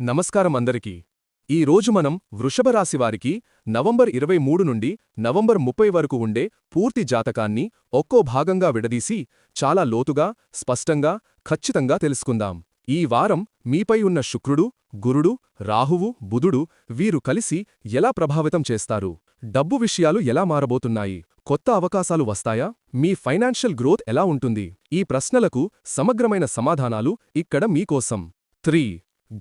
నమస్కారం అందరికీ. ఈ రోజు మనం వృషభరాశివారికి నవంబర్ ఇరవై మూడు నుండి నవంబర్ ముప్పై వరకు ఉండే పూర్తి జాతకాన్ని ఒక్కో భాగంగా విడదీసి చాలా లోతుగా స్పష్టంగా ఖచ్చితంగా తెలుసుకుందాం. ఈ వారం మీపై ఉన్న శుక్రుడు గురుడు రాహువు బుధుడు వీరు కలిసి ఎలా ప్రభావితం చేస్తారు? డబ్బు విషయాలు ఎలా మారబోతున్నాయి? కొత్త అవకాశాలు వస్తాయా? మీ ఫైనాన్షియల్ గ్రోత్ ఎలా ఉంటుంది? ఈ ప్రశ్నలకు సమగ్రమైన సమాధానాలు ఇక్కడ మీకోసం. త్రీ.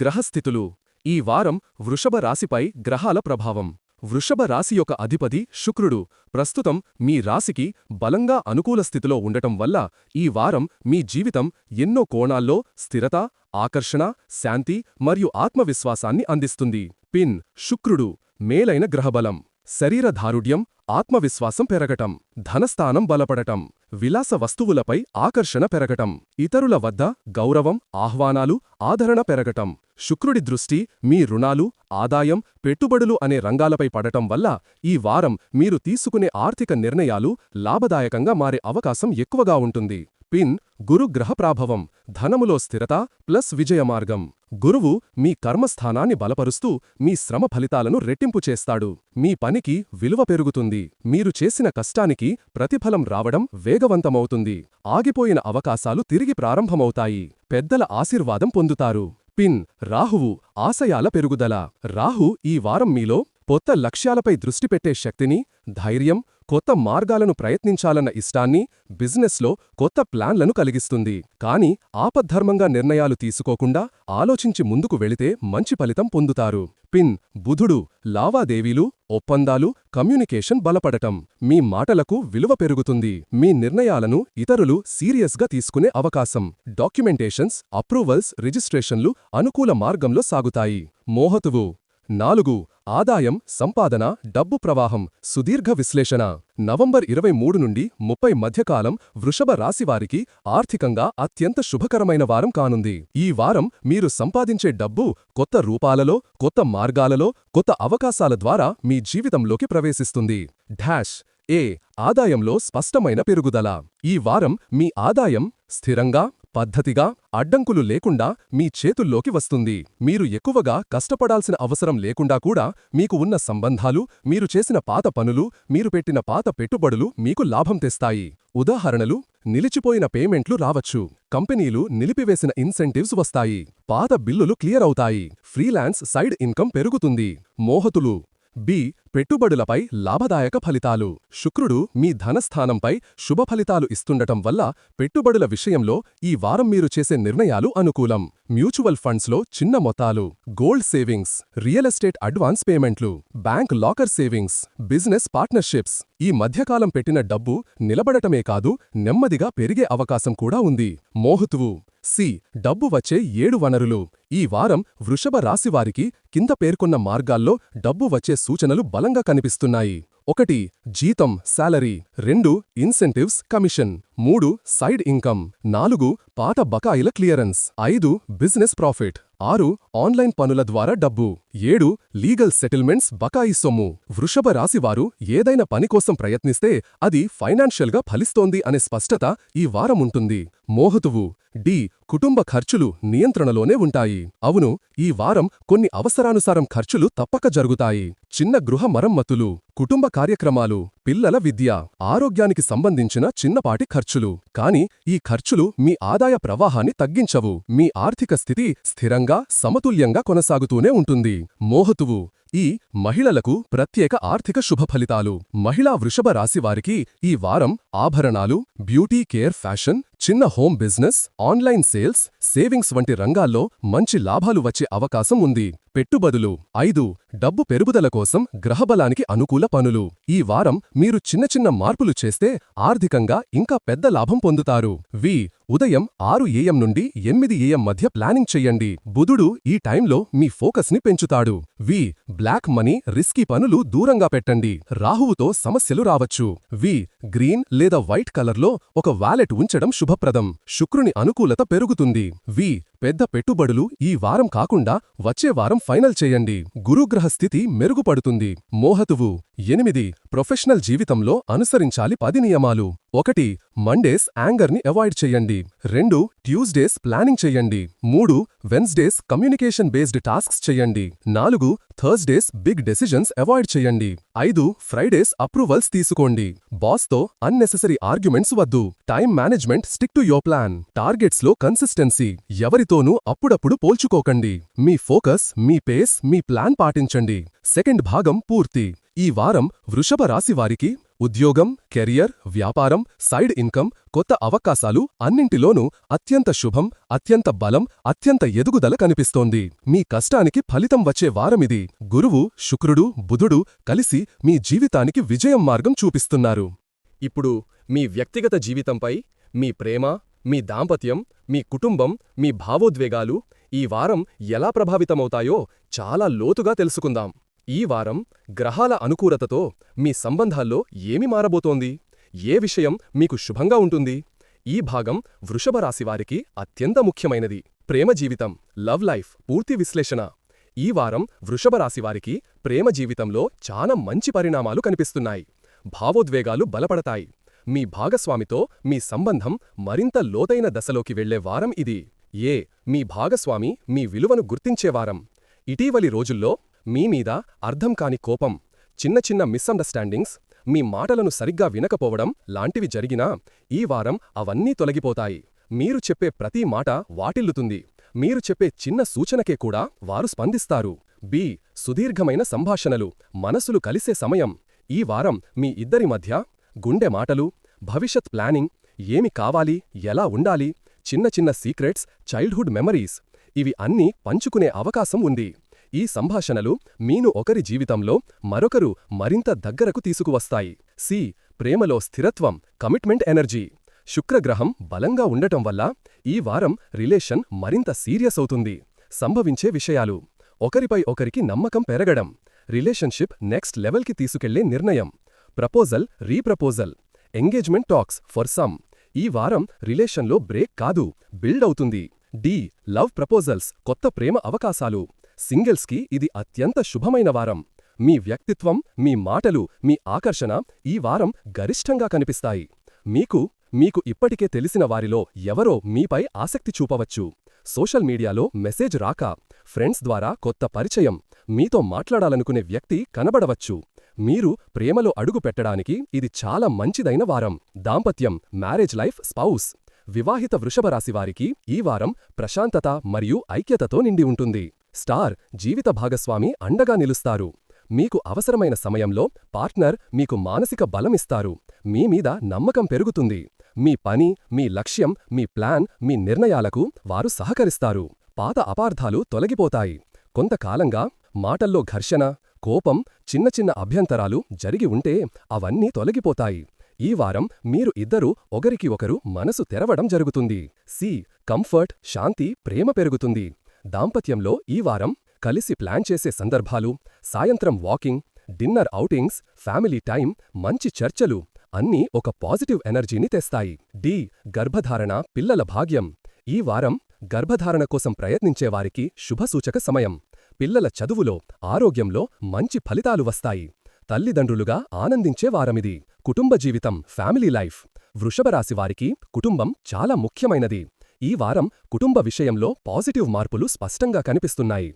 గ్రహస్థితులు. ఈ వారం వృషభ రాశిపై గ్రహాల ప్రభావం. వృషభ రాశి యొక్క అధిపతి శుక్రుడు. ప్రస్తుతం మీ రాశికి బలంగా అనుకూల స్థితిలో ఉండటం వల్ల ఈ వారం మీ జీవితం ఎన్నో కోణాల్లో స్థిరత ఆకర్షణ శాంతి మరియు ఆత్మవిశ్వాసాన్ని అందిస్తుంది. పిన్ శుక్రుడు. మేలైన గ్రహబలం. శరీరధారుఢ్యం ఆత్మవిశ్వాసం పెరగటం ధనస్థానం బలపడటం. విలాస వస్తువులపై ఆకర్షణ పెరగటం. ఇతరుల వద్ద గౌరవం ఆహ్వానాలు ఆదరణ పెరగటం. శుక్రుడి దృష్టి మీ రుణాలు ఆదాయం పెట్టుబడులు అనే రంగాలపై పడటం వల్ల ఈ వారం మీరు తీసుకునే ఆర్థిక నిర్ణయాలు లాభదాయకంగా మారే అవకాశం ఎక్కువగా ఉంటుంది. పిన్ గురుగ్రహ ప్రాభవం ధనములో స్థిరత ప్లస్ విజయమార్గం గురువు మీ కర్మస్థానాన్ని బలపరుస్తూ మీ శ్రమ ఫలితాలను రెట్టింపు చేస్తాడు. మీ పనికి విలువ పెరుగుతుంది. మీరు చేసిన కష్టానికి ప్రతిఫలం రావడం వేగవంతమవుతుంది. ఆగిపోయిన అవకాశాలు తిరిగి ప్రారంభమవుతాయి. పెద్దల ఆశీర్వాదం పొందుతారు. పిన్. రాహువు ఆశయాల పెరుగుదల. రాహు ఈ వారం మీలో కొత్త లక్ష్యాలపై దృష్టి పెట్టే శక్తిని ధైర్యం కొత్త మార్గాలను ప్రయత్నించాలన్న ఇష్టాన్ని బిజినెస్లో కొత్త ప్లాన్లను కలిగిస్తుంది. కాని ఆపద్ధర్మంగా నిర్ణయాలు తీసుకోకుండా ఆలోచించి ముందుకు వెళితే మంచి ఫలితం పొందుతారు. పిన్. బుధుడు లావాదేవీలు ఒప్పందాలు కమ్యూనికేషన్ బలపడటం మీ మాటలకు విలువ పెరుగుతుంది. మీ నిర్ణయాలను ఇతరులు సీరియస్గా తీసుకునే అవకాశం. డాక్యుమెంటేషన్స్ అప్రూవల్స్ రిజిస్ట్రేషన్లు అనుకూల మార్గంలో సాగుతాయి. మోహతువు. నాలుగు. ఆదాయం సంపాదన డబ్బు ప్రవాహం సుదీర్ఘ విశ్లేషణ. నవంబర్ ఇరవై మూడు నుండి ముప్పై మధ్యకాలం వృషభ రాశివారికి ఆర్థికంగా అత్యంత శుభకరమైన వారం కానుంది. ఈ వారం మీరు సంపాదించే డబ్బు కొత్త రూపాలలో కొత్త మార్గాలలో కొత్త అవకాశాల ద్వారా మీ జీవితంలోకి ప్రవేశిస్తుంది. ఢాష్ ఏ. ఆదాయంలో స్పష్టమైన పెరుగుదల. ఈ వారం మీ ఆదాయం స్థిరంగా పద్ధతిగా అడ్డంకులు లేకుండా మీ చేతుల్లోకి వస్తుంది. మీరు ఎక్కువగా కష్టపడాల్సిన అవసరం లేకుండా కూడా మీకు ఉన్న సంబంధాలు మీరు చేసిన పాత పనులు మీరు పెట్టిన పాత పెట్టుబడులు మీకు లాభం తెస్తాయి. ఉదాహరణలు నిలిచిపోయిన పేమెంట్లు రావచ్చు. కంపెనీలు నిలిపివేసిన ఇన్సెంటివ్స్ వస్తాయి. పాత బిల్లులు క్లియర్ అవుతాయి. ఫ్రీలాన్స్ సైడ్ ఇన్కమ్ పెరుగుతుంది. మోహతులు. బి పెట్టుబడులపై లాభదాయక ఫలితాలు. శుక్రుడు మీ ధనస్థానంపై శుభ ఫలితాలు ఇస్తుండటం వల్ల పెట్టుబడుల విషయంలో ఈ వారం మీరు చేసే నిర్ణయాలు అనుకూలం. మ్యూచువల్ ఫండ్స్లో చిన్న మొత్తాలు gold savings real estate advance పేమెంట్లు bank locker savings business partnerships. ఈ మధ్యకాలం పెట్టిన డబ్బు నిలబడటమే కాదు నెమ్మదిగా పెరిగే అవకాశం కూడా ఉంది. మోహతువు. సి. డబ్బు వచ్చే ఏడు వనరులు. ఈ వారం వృషభ రాశివారికి కింద పేర్కొన్న మార్గాల్లో డబ్బు వచ్చే సూచనలు బలంగా కనిపిస్తున్నాయి. ఒకటి జీతం శాలరీ. రెండు ఇన్సెంటివ్స్ కమిషన్. మూడు సైడ్ ఇన్కమ్. నాలుగు పాత బకాయిల క్లియరెన్స్. ఐదు బిజినెస్ ప్రాఫిట్. ఆరు ఆన్లైన్ పనుల ద్వారా డబ్బు. ఏడు లీగల్ సెటిల్మెంట్స్ బకాయి సొమ్ము. వృషభ రాశివారు ఏదైనా పని కోసం ప్రయత్నిస్తే అది ఫైనాన్షియల్గా ఫలిస్తోంది అనే స్పష్టత ఈ వారం ఉంటుంది. మోహతువు. డి. కుటుంబ ఖర్చులు నియంత్రణలోనే ఉంటాయి. అవును ఈ వారం కొన్ని అవసరానుసారం ఖర్చులు తప్పక జరుగుతాయి. చిన్న గృహ మరమ్మతులు. కుటుంబ కార్యక్రమాలు పిల్లల విద్య ఆరోగ్యానికి సంబంధించిన చిన్నపాటి ఖర్చులు. కాని ఈ ఖర్చులు మీ ఆదాయ ప్రవాహాన్ని తగ్గించవు. మీ ఆర్థిక స్థితి స్థిరంగా సమతుల్యంగా కొనసాగుతూనే ఉంటుంది. మోహతువు. ఈ మహిళలకు ప్రత్యేక ఆర్థిక శుభ ఫలితాలు. మహిళా వృషభ రాశివారికి ఈ వారం ఆభరణాలు బ్యూటీ కేర్ ఫ్యాషన్ చిన్న home business online sales savings వంటి రంగాల్లో మంచి లాభాలు వచ్చే అవకాశం ఉంది. పెట్టుబడులు. ఐదు. డబ్బు పెరుగుదల కోసం గ్రహబలానికి అనుకూల పనులు. ఈ వారం మీరు చిన్న చిన్న మార్పులు చేస్తే ఆర్థికంగా ఇంకా పెద్ద లాభం పొందుతారు. వి. ఉదయం ఆరు ఏఎం నుండి ఎనిమిది ఏఎం మధ్య ప్లానింగ్ చెయ్యండి బుధుడు ఈ టైంలో మీ ఫోకస్ని పెంచుతాడు. వి బ్లాక్ మనీ రిస్కీ పనులు దూరంగా పెట్టండి. రాహువుతో సమస్యలు రావచ్చు. వి గ్రీన్ లేదా వైట్ కలర్లో ఒక వాలెట్ ఉంచడం శుభప్రదం. శుక్రుని అనుకూలత పెరుగుతుంది. వి పెద్ద పెట్టుబడులు ఈ వారం కాకుండా వచ్చే వారం ఫైనల్ చేయండి. గురుగ్రహ స్థితి మెరుగుపడుతుంది. మోహతువు ఎనిమిది ప్రొఫెషనల్ జీవితంలో అనుసరించాలి పది నియమాలు. ఒకటి మండేస్ యాంగర్ని అవాయిడ్ చేయండి. రెండు ట్యూస్డేస్ ప్లానింగ్ చెయ్యండి మూడు వెన్స్డేస్ కమ్యూనికేషన్ బేస్డ్ టాస్క్స్ చెయ్యండి నాలుగు థర్స్డేస్ బిగ్ డెసిజన్స్ అవాయిడ్ చెయ్యండి ఐదు ఫ్రైడేస్ అప్రూవల్స్ తీసుకోండి. బాస్తో అన్నెసెసరీ ఆర్గ్యుమెంట్స్ వద్దు. Time management stick to your plan. టార్గెట్స్లో consistency. ఎవరితోనూ అప్పుడప్పుడు పోల్చుకోకండి. మీ ఫోకస్ మీ పేస్ మీ ప్లాన్ పాటించండి. సెకండ్ భాగం పూర్తి. ఈ వారం వృషభ రాశి వారికి ఉద్యోగం కెరియర్ వ్యాపారం సైడ్ ఇన్కమ్ కొత్త అవకాశాలు అన్నింటిలోనూ అత్యంత శుభం అత్యంత బలం అత్యంత ఎదుగుదల కనిపిస్తోంది. మీ కష్టానికి ఫలితం వచ్చే వారమిది. గురువు శుక్రుడు బుధుడు కలిసి మీ జీవితానికి విజయం మార్గం చూపిస్తున్నారు. ఇప్పుడు మీ వ్యక్తిగత జీవితంపై మీ ప్రేమ మీ దాంపత్యం మీ కుటుంబం మీ భావోద్వేగాలు ఈ వారం ఎలా ప్రభావితమవుతాయో చాలా లోతుగా తెలుసుకుందాం. ఈ వారం గ్రహాల అనుకూలతతో మీ సంబంధాల్లో ఏమి మారబోతోంది? ఏ విషయం మీకు శుభంగా ఉంటుంది? ఈ భాగం వృషభ రాశివారికి అత్యంత ముఖ్యమైనది. ప్రేమ జీవితం లవ్ లైఫ్ పూర్తి విశ్లేషణ. ఈ వారం వృషభ రాశివారికి ప్రేమ జీవితంలో చాలా మంచి పరిణామాలు కనిపిస్తున్నాయి. భావోద్వేగాలు బలపడతాయి. మీ భాగస్వామితో మీ సంబంధం మరింత లోతైన దశలోకి వెళ్ళే వారం ఇది. ఏ మీ భాగస్వామి మీ విలువను గుర్తించే వారం. ఇటీవలి రోజుల్లో మీ మీద అర్థం కాని కోపం చిన్న చిన్న మిస్అండర్స్టాండింగ్స్ మీ మాటలను సరిగ్గా వినకపోవడం లాంటివి జరిగినా ఈ వారం అవన్నీ తొలగిపోతాయి. మీరు చెప్పే ప్రతి మాట వాటిల్లుతుంది. మీరు చెప్పే చిన్న సూచనకే కూడా వారు స్పందిస్తారు. బి. సుదీర్ఘమైన సంభాషణలు మనసులు కలిసే సమయం. ఈ వారం మీ ఇద్దరి మధ్య గుండె మాటలు భవిష్యత్ ప్లానింగ్ ఏమి కావాలి ఎలా ఉండాలి చిన్న చిన్న సీక్రెట్స్ చైల్డ్హుడ్ మెమరీస్ ఇవి అన్నీ పంచుకునే అవకాశం ఉంది. ఈ సంభాషణలు మీను ఒకరి జీవితంలో మరొకరు మరింత దగ్గరకు తీసుకువస్తాయి. సి. ప్రేమలో స్థిరత్వం కమిట్మెంట్ ఎనర్జీ. శుక్రగ్రహం బలంగా ఉండటం వల్ల ఈ వారం రిలేషన్ మరింత సీరియస్ అవుతుంది. సంభవించే విషయాలు. ఒకరిపై ఒకరికి నమ్మకం పెరగడం. రిలేషన్షిప్ నెక్స్ట్ లెవెల్కి తీసుకెళ్ళే నిర్ణయం. Proposal reproposal. Engagement talks for some. ఈ వారం రిలేషన్లో బ్రేక్ కాదు బిల్డ్ అవుతుంది. డి. లవ్ ప్రపోజల్స్ కొత్త ప్రేమ అవకాశాలు. సింగిల్స్కి ఇది అత్యంత శుభమైన వారం. మీ వ్యక్తిత్వం మీ మాటలు మీ ఆకర్షణ ఈ వారం గరిష్టంగా కనిపిస్తాయి. మీకు మీకు ఇప్పటికే తెలిసిన వారిలో ఎవరో మీపై ఆసక్తి చూపవచ్చు. సోషల్ మీడియాలో మెసేజ్ రాక ఫ్రెండ్స్ ద్వారా కొత్త పరిచయం మీతో మాట్లాడాలనుకునే వ్యక్తి కనబడవచ్చు. మీరు ప్రేమలో అడుగు పెట్టడానికి ఇది చాలా మంచిదైన వారం. దాంపత్యం మ్యారేజ్ లైఫ్ స్పౌస్. వివాహిత వృషభరాశివారికి ఈ వారం ప్రశాంతత మరియు ఐక్యతతో నిండి ఉంటుంది. స్టార్ జీవిత భాగస్వామి అండగా నిలుస్తారు. మీకు అవసరమైన సమయంలో పార్ట్నర్ మీకు మానసిక బలమిస్తారు మీ మీద నమ్మకం పెరుగుతుంది. మీ పని మీ లక్ష్యం మీ ప్లాన్ మీ నిర్ణయాలకు వారు సహకరిస్తారు. పాత అపార్థాలు తొలగిపోతాయి. కొంతకాలంగా మాటల్లో ఘర్షణ కోపం చిన్న చిన్న అభ్యంతరాలు జరిగి ఉంటే అవన్నీ తొలగిపోతాయి. ఈ వారం మీరు ఇద్దరూ ఒకరికి ఒకరు మనసు తెరవడం జరుగుతుంది. సి కంఫర్ట్ శాంతి ప్రేమ పెరుగుతుంది. దాంపత్యంలో ఈ వారం కలిసి ప్లాన్ చేసే సందర్భాలు సాయంత్రం walking dinner outings family time మంచి చర్చలు అన్నీ ఒక పాజిటివ్ ఎనర్జీని తెస్తాయి. డి. గర్భధారణ పిల్లల భాగ్యం. ఈ వారం గర్భధారణ కోసం ప్రయత్నించేవారికి శుభసూచక సమయం. పిల్లల చదువులో ఆరోగ్యంలో మంచి ఫలితాలు వస్తాయి. తల్లిదండ్రులుగా ఆనందించే వారమిది. కుటుంబ జీవితం ఫ్యామిలీ లైఫ్ వృషభరాశి వారికి కుటుంబం చాలా ముఖ్యమైనది. ఈ వారం కుటుంబ విషయంలో పాజిటివ్ మార్పులు స్పష్టంగా కనిపిస్తున్నాయి.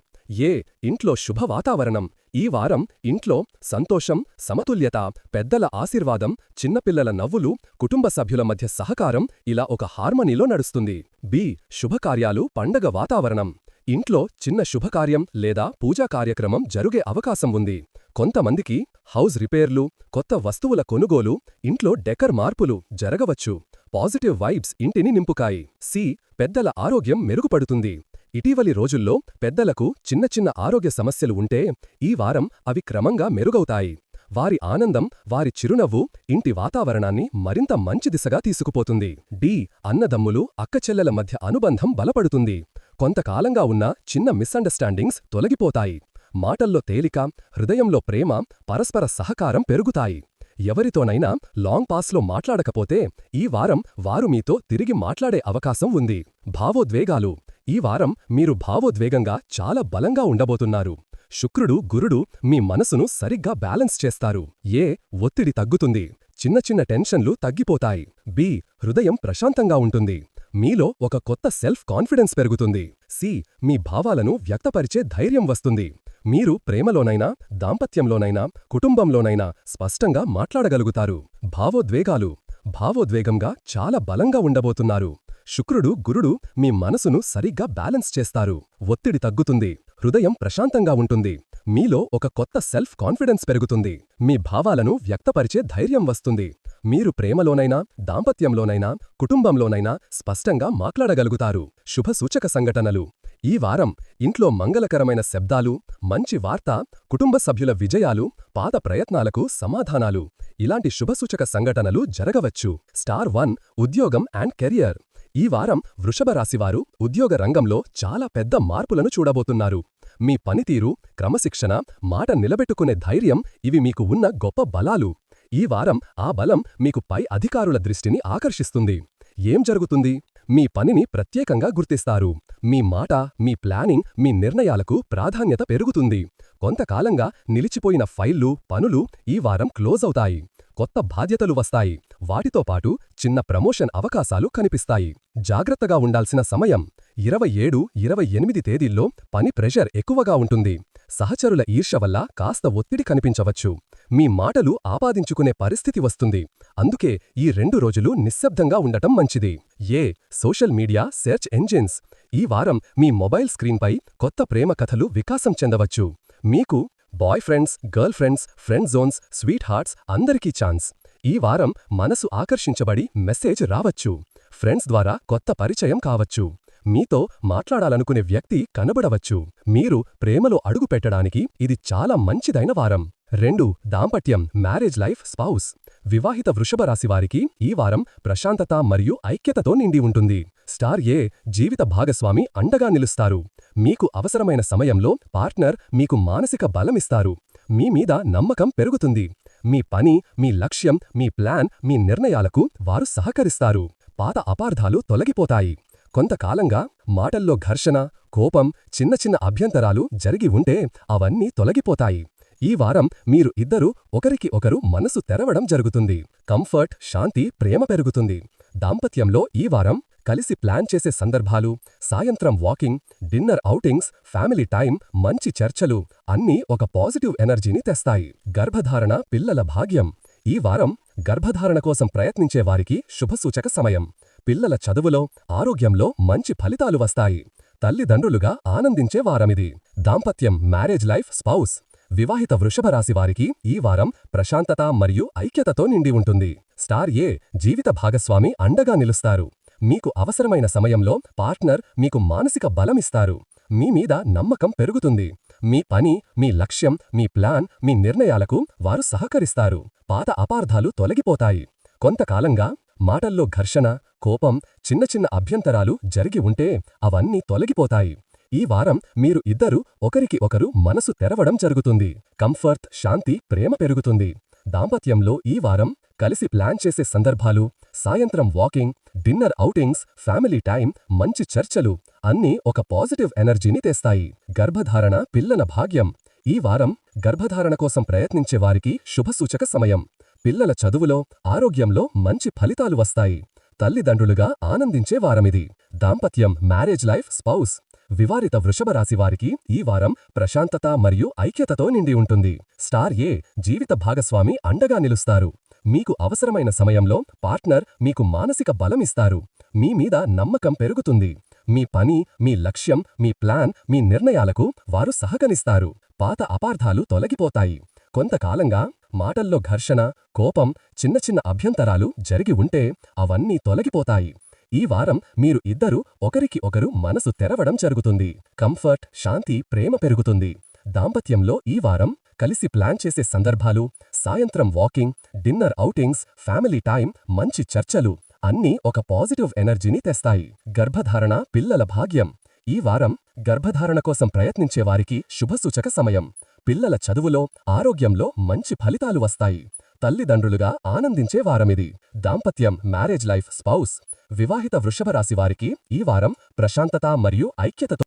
ఏ ఇంట్లో శుభ వాతావరణం. ఈ వారం ఇంట్లో సంతోషం సమతుల్యత పెద్దల ఆశీర్వాదం చిన్నపిల్లల నవ్వులు కుటుంబ సభ్యుల మధ్య సహకారం ఇలా ఒక హార్మనీలో నడుస్తుంది. బి శుభకార్యాలు పండగ వాతావరణం. ఇంట్లో చిన్న శుభకార్యం లేదా పూజా కార్యక్రమం జరుగే అవకాశం ఉంది. కొంతమందికి హౌస్ రిపేర్లు కొత్త వస్తువుల కొనుగోలు ఇంట్లో డెకర్ మార్పులు జరగవచ్చు. పాజిటివ్ వైబ్స్ ఇంటిని నింపుకాయి. సి. పెద్దల ఆరోగ్యం మెరుగుపడుతుంది. ఇటీవలి రోజుల్లో పెద్దలకు చిన్న చిన్న ఆరోగ్య సమస్యలు ఉంటే ఈ వారం అవి క్రమంగా మెరుగవుతాయి. వారి ఆనందం వారి చిరునవ్వు ఇంటి వాతావరణాన్ని మరింత మంచి దిశగా తీసుకుపోతుంది. డి. అన్నదమ్ములు అక్కచెల్లెల మధ్య అనుబంధం బలపడుతుంది. కొంతకాలంగా ఉన్న చిన్న మిస్అండర్స్టాండింగ్స్ తొలగిపోతాయి. మాటల్లో తేలిక హృదయంలో ప్రేమ పరస్పర సహకారం పెరుగుతాయి. ఎవరితోనైనా లాంగ్ పాస్లో మాట్లాడకపోతే ఈ వారం వారు మీతో తిరిగి మాట్లాడే అవకాశం ఉంది. భావోద్వేగాలు. ఈ వారం మీరు భావోద్వేగంగా చాలా బలంగా ఉండబోతున్నారు. శుక్రుడు గురుడు మీ మనసును సరిగ్గా బ్యాలెన్స్ చేస్తారు. ఏ ఒత్తిడి తగ్గుతుంది. చిన్న చిన్న టెన్షన్లు తగ్గిపోతాయి. బి హృదయం ప్రశాంతంగా ఉంటుంది. మీలో ఒక కొత్త సెల్ఫ్ కాన్ఫిడెన్స్ పెరుగుతుంది. సి మీ భావాలను వ్యక్తపరిచే ధైర్యం వస్తుంది. మీరు ప్రేమలోనైనా దాంపత్యంలోనైనా కుటుంబంలోనైనా స్పష్టంగా మాట్లాడగలుగుతారు. భావోద్వేగాలు భావోద్వేగంగా చాలా బలంగా ఉండబోతున్నారు. శుక్రుడు గురుడు మీ మనసును సరిగ్గా బ్యాలెన్స్ చేస్తారు. ఒత్తిడి తగ్గుతుంది హృదయం ప్రశాంతంగా ఉంటుంది. మీలో ఒక కొత్త సెల్ఫ్ కాన్ఫిడెన్స్ పెరుగుతుంది. మీ భావాలను వ్యక్తపరిచే ధైర్యం వస్తుంది. మీరు ప్రేమలోనైనా దాంపత్యంలోనైనా కుటుంబంలోనైనా స్పష్టంగా మాట్లాడగలుగుతారు. శుభ సూచక సంఘటనలు. ఈ వారం ఇంట్లో మంగళకరమైన శబ్దాలు మంచి వార్త కుటుంబ సభ్యుల విజయాలు పాత ప్రయత్నాలకు సమాధానాలు. ఇలాంటి శుభసూచక సంఘటనలు జరగవచ్చు. స్టార్ వన్ ఉద్యోగం అండ్ కెరియర్. ఈ వారం వృషభ రాశివారు ఉద్యోగ రంగంలో చాలా పెద్ద మార్పులను చూడబోతున్నారు. మీ పనితీరు క్రమశిక్షణ మాట నిలబెట్టుకునే ధైర్యం ఇవి మీకు ఉన్న గొప్ప బలాలు. ఈ వారం ఆ బలం మీకు పై అధికారుల దృష్టిని ఆకర్షిస్తుంది. ఏం జరుగుతుంది? మీ పనిని ప్రత్యేకంగా గుర్తిస్తారు. మీ మాట మీ ప్లానింగ్ మీ నిర్ణయాలకు ప్రాధాన్యత పెరుగుతుంది. కొంతకాలంగా నిలిచిపోయిన ఫైళ్ళు పనులు ఈ వారం క్లోజ్ అవుతాయి. కొత్త బాధ్యతలు వస్తాయి. వాటితో పాటు చిన్న ప్రమోషన్ అవకాశాలు కనిపిస్తాయి. జాగ్రత్తగా ఉండాల్సిన సమయం ఇరవై ఏడు ఇరవై ఎనిమిది తేదీల్లో పని ప్రెషర్ ఎక్కువగా ఉంటుంది. సహచరుల ఈర్ష వల్ల కాస్త ఒత్తిడి కనిపించవచ్చు. మీ మాటలు ఆపాదించుకునే పరిస్థితి వస్తుంది. అందుకే ఈ రెండు రోజులు నిశ్శబ్దంగా ఉండటం మంచిది. A social media search engines. ఈ వారం మీ మొబైల్ స్క్రీన్పై కొత్త ప్రేమ కథలు వికాసం చెందవచ్చు. మీకు boyfriends girlfriends friend zones sweethearts అందరికీ ఛాన్స్. ఈ వారం మనసు ఆకర్షించబడి మెసేజ్ రావచ్చు. ఫ్రెండ్స్ ద్వారా కొత్త పరిచయం కావచ్చు. మీతో మాట్లాడాలనుకునే వ్యక్తి కనబడవచ్చు. మీరు ప్రేమలో అడుగు పెట్టడానికి ఇది చాలా మంచిదైన వారం. రెండు దాంపత్యం మ్యారేజ్ లైఫ్ స్పౌస్. వివాహిత వృషభ రాశి వారికి ఈ వారం ప్రశాంతత మరియు ఐక్యతతో నిండి ఉంటుంది. స్టార్ ఏ జీవిత భాగస్వామి అండగా నిలుస్తారు. మీకు అవసరమైన సమయంలో పార్ట్నర్ మీకు మానసిక బలమిస్తారు మీ మీద నమ్మకం పెరుగుతుంది. మీ పని మీ లక్ష్యం మీ ప్లాన్ మీ నిర్ణయాలకు వారు సహకరిస్తారు. పాత అపార్థాలు తొలగిపోతాయి. కొంతకాలంగా మాటల్లో ఘర్షణ కోపం చిన్న చిన్న అభ్యంతరాలు జరిగి ఉంటే అవన్నీ తొలగిపోతాయి. ఈ వారం మీరు ఇద్దరు ఒకరికి ఒకరు మనసు తెరవడం జరుగుతుంది. కంఫర్ట్ శాంతి ప్రేమ పెరుగుతుంది. దాంపత్యంలో ఈ వారం కలిసి ప్లాన్ చేసే సందర్భాలు సాయంత్రం walking dinner outings family time మంచి చర్చలు అన్నీ ఒక పాజిటివ్ ఎనర్జీని తెస్తాయి. గర్భధారణ పిల్లల భాగ్యం. ఈ వారం గర్భధారణ కోసం ప్రయత్నించే వారికి శుభసూచక సమయం. పిల్లల చదువులో ఆరోగ్యంలో మంచి ఫలితాలు వస్తాయి. తల్లిదండ్రులుగా ఆనందించే వారమిది. దాంపత్యం మ్యారేజ్ లైఫ్ స్పౌస్. వివాహిత వృషభ రాశి వారికి ఈ వారం ప్రశాంతత మరియు ఐక్యతతో నిండి ఉంటుంది. స్టార్ ఏ జీవిత భాగస్వామి అండగా నిలుస్తారు. మీకు అవసరమైన సమయంలో పార్ట్నర్ మీకు మానసిక బలమిస్తారు మీ మీద నమ్మకం పెరుగుతుంది. మీ పని మీ లక్ష్యం మీ ప్లాన్ మీ నిర్ణయాలకు వారు సహకరిస్తారు. పాత అపార్థాలు తొలగిపోతాయి. కొంతకాలంగా మాటల్లో ఘర్షణ కోపం చిన్న చిన్న అభ్యంతరాలు జరిగి ఉంటే అవన్నీ తొలగిపోతాయి. ఈ వారం మీరు ఇద్దరు ఒకరికి ఒకరు మనసు తెరవడం జరుగుతుంది. కంఫర్ట్ శాంతి ప్రేమ పెరుగుతుంది. దాంపత్యంలో ఈ వారం కలిసి ప్లాన్ చేసే సందర్భాలు సాయంత్రం walking dinner outings family time మంచి చర్చలు అన్నీ ఒక పాజిటివ్ ఎనర్జీని తెస్తాయి. గర్భధారణ పిల్లల భాగ్యం. ఈ వారం గర్భధారణ కోసం ప్రయత్నించే వారికి శుభసూచక సమయం. పిల్లల చదువులో ఆరోగ్యంలో మంచి ఫలితాలు వస్తాయి. తల్లిదండ్రులుగా ఆనందించే వారమిది. దాంపత్యం మ్యారేజ్ లైఫ్ స్పౌస్. వివారిత వృషభ రాశి వారికి ఈ వారం ప్రశాంతత మరియు ఐక్యతతో నిండి ఉంటుంది. స్టార్ ఏ జీవిత భాగస్వామి అండగా నిలుస్తారు. మీకు అవసరమైన సమయంలో పార్ట్నర్ మీకు మానసిక బలమిస్తారు మీ మీద నమ్మకం పెరుగుతుంది. మీ పని మీ లక్ష్యం మీ ప్లాన్ మీ నిర్ణయాలకు వారు సహకరిస్తారు. పాత అపార్థాలు తొలగిపోతాయి. కొంతకాలంగా మాటల్లో ఘర్షణ కోపం చిన్న చిన్న అభ్యంతరాలు జరిగి ఉంటే అవన్నీ తొలగిపోతాయి. ఈ వారం మీరు ఇద్దరు ఒకరికి ఒకరు మనసు తెరవడం జరుగుతుంది. కంఫర్ట్ శాంతి ప్రేమ పెరుగుతుంది. దాంపత్యంలో ఈ వారం కలిసి ప్లాన్ చేసే సందర్భాలు సాయంత్రం walking dinner outings family time మంచి చర్చలు అన్నీ ఒక పాజిటివ్ ఎనర్జీని తెస్తాయి. గర్భధారణ పిల్లల భాగ్యం. ఈ వారం గర్భధారణ కోసం ప్రయత్నించే వారికి శుభసూచక సమయం. పిల్లల చదువులో ఆరోగ్యంలో మంచి ఫలితాలు వస్తాయి. తల్లిదండ్రులుగా ఆనందించే వారమిది. దాంపత్యం మ్యారేజ్ లైఫ్ స్పౌస్ వివాహిత వృషభ రాశి వారికి ఈ వారం ప్రశాంతత మరియు ఐక్యతతో